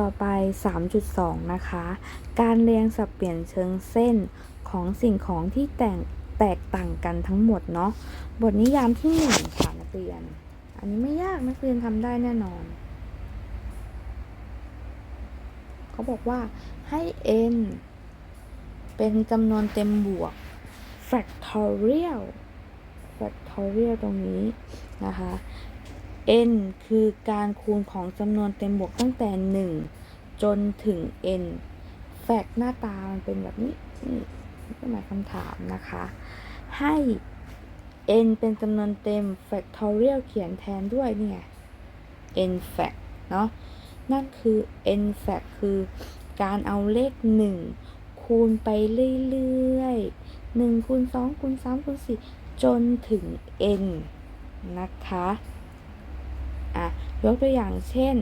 ต่อไป 3.2 นะคะ การเรียงสับเปลี่ยนเชิงเส้นของสิ่งของที่แตแตกต่างกันทั้งหมดเนาะ บทนิยามที่หนึ่งค่ะนักเรียน อันนี้ไม่ยากนักเรียนทำได้แน่นอน เขาบอกว่าให้ n เป็นจำนวนเต็มบวก factorial factorial ตรงนี้นะคะ n คือการคูณของจำนวนเต็มบวกตั้งแต่ 1 จนถึง n fact หน้าตามันเป็นแบบนี้นี่นี่เป็นหมายคำถามนะคะ ให้ n เป็นจำนวนเต็ม factorial เขียนแทนด้วยเนี่ย n fact เนาะนั่นคือ n fact คือการเอาเลข 1 คูณไปเรื่อยๆ1คูณ2คูณ3คูณ4จนถึง n นะคะ อะยกตัวอย่างเช่น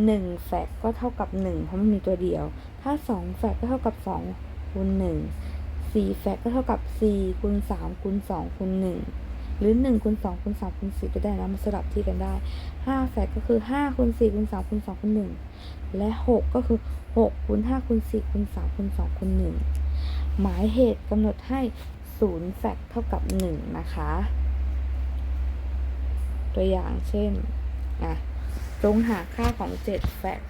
1แฟกก็เท่ากับ 1 เพราะมันมีตัวเดียว ถ้า 2 แฟกก็เท่ากับ2คูณ1 4แฟกก็เท่ากับ 4คูณ3คูณ2คูณ1หรือ1คูณ2คูณ3คูณ4ก็ได้นะมาสลับที่กันได้ 5 แฟกก็คือ5คูณ4คูณ3คูณ2คูณ1และ 6 ก็คือ6คูณ5คูณ4คูณ3คูณ2คูณ1หมายเหตุกำหนดให้0แฟกเท่ากับ 1 นะคะ ตัวอย่างเช่นอะจงหาค่าของ7แฟกต์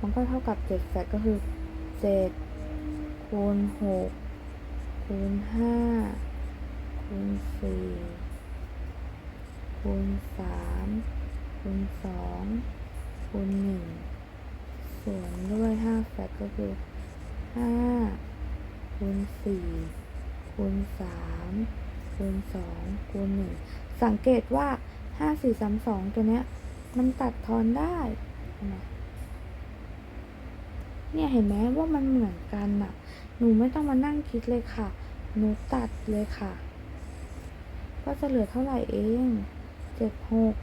มันก็เท่ากับ 7 แฟกต์ก็คือ 7 คูณ 6 คูณ 5 คูณ 4 คูณสามคูณสองคูณหนึ่งส่วนด้วยห้าแฟกก็คือห้าคูณสี่คูณสามคูณสองคูณหนึ่งสังเกตว่าห้าสี่สามสองตัวเนี้ย มันตัดทอนได้เนไหมเนี่ยเห็นไหมว่ามันเหมือนกันน่ะหนูไม่ต้องมานั่งคิดเลยค่ะ หนูตัดเลยค่ะ ก็จะเหลือเท่าไหร่เอง เจ็ดหก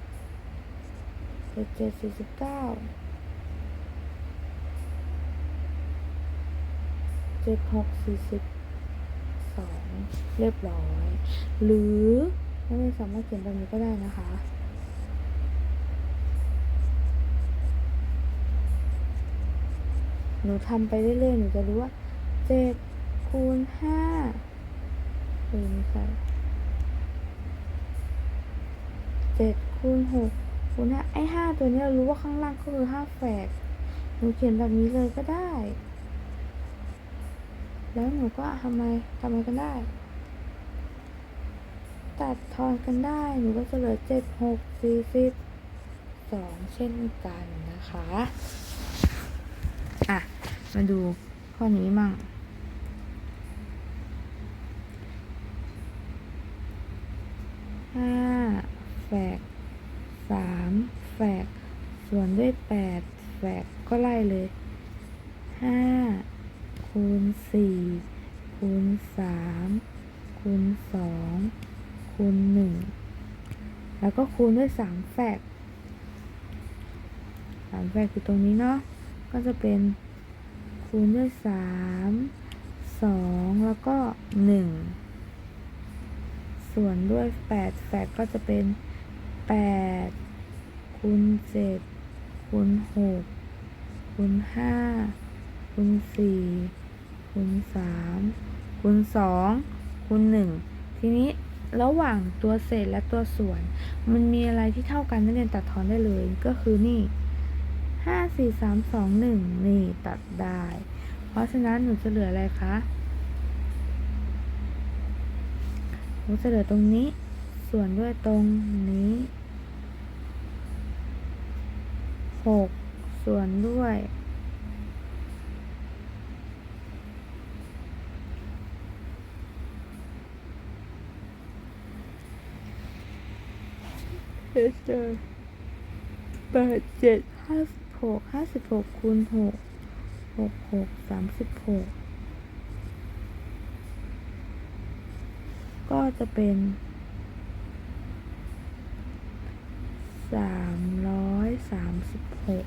เจ็ดเจ็ดสี่สิบเก้าเจ็ดหกสี่สิบสองเรียบร้อย หรือนักเรียนสามารถเขียนแบบนี้ก็ได้นะคะหนูทำไปเรื่อยๆหนูจะรู้ว่าเจ็ดคูณห้าเออไม่ใช่ เจ็ดคูณหกคูณห้าไอ้ห้าตัวนี้เรารู้ว่าข้างล่างก็คือห้าแฝดหนูเขียนแบบนี้เลยก็ได้ แล้วหนูก็ทำไมทำไมกันได้ ตัดทอนกันได้ หนูก็จะเหลือเจ็ดหกสี่สิบสองเช่นกันนะคะ อะ มาดูข้อนี้มั่ง ห้าแฝกสามแฝก ส่วนด้วยแปดแฝกก็ไล่เลยห้าคูณสี่คูณสามคูณสองคูณหนึ่งแล้วก็คูณด้วยสามแฝกสามแฝกคือตรงนี้เนาะก็จะเป็นคูณด้วยสามสองแล้วก็หนึ่งส่วนด้วย8แฟกก็จะเป็น8คูณ7 คูณ6คูณ5คูณ4คูณ3คูณ2คูณ1ทีนี้ระหว่างตัวเศษและตัวส่วน มันมีอะไรที่เท่ากันนักเรียนตัดทอนได้เลยก็คือนี่5 4 3 2 1นี่ตัดได้ เพราะฉะนั้นหนูจะเหลืออะไรคะหนูจะเหลือตรงนี้ ส่วนด้วยตรงนี้ หกส่วนด้วยเจ็ดเจ็ดแปดเจ็ดห้าสิบหกห้าสิบหกคูณหกหกหกสามสิบหกก็จะเป็น สามร้อยสามสิบหก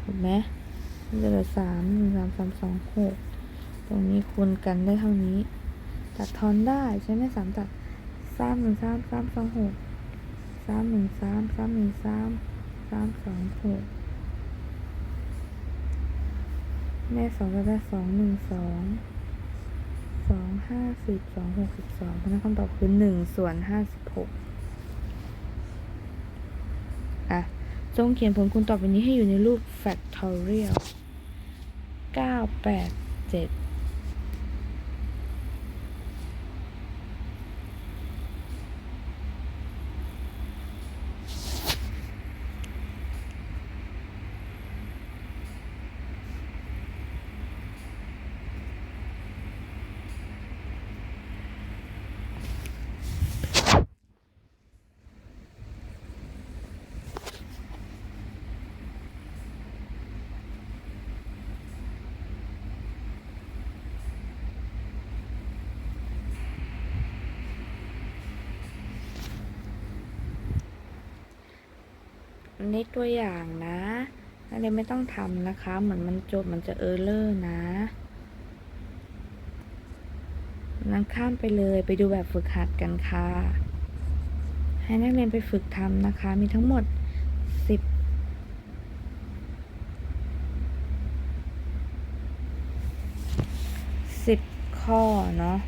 เห็นไหมมันจะเหลือสามหนึ่งสามสามสองหกตรงนี้คูณกันได้เท่านี้ ตัดทอนได้ใช่ไหมสามตัดสามหนึ่งสามสามสองหกสามหนึ่งสามสามหนึ่งสามสามสองหกแม่สองก็ได้สองหนึ่งสอง สองห้าสิบสองหกสิบสองเพราะนั้นคำตอบคือหนึ่งส่วนห้าสิบหกอะ จงเขียนผลคูณต่อไปนี้ให้อยู่ในรูป factorial 9 8 7 อันนี้ตัวอย่างนะนักเรียนไม่ต้องทำนะคะ เหมือนมันจบมันจะเออร์เลอร์นะนั้นข้ามไปเลยไปดูแบบฝึกหัดกันค่ะ ให้นักเรียนไปฝึกทำนะคะ มีทั้งหมดสิบสิบข้อเนาะ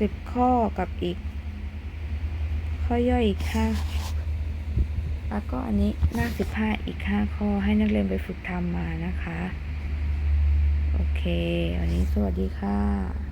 สิบข้อกับอีก ข้อย่อยอีกห้าแล้วก็อันนี้หน้าสิบห้าอีกห้าข้อให้นักเรียนไปฝึกทำมานะคะ โอเค วันนี้สวัสดีค่ะ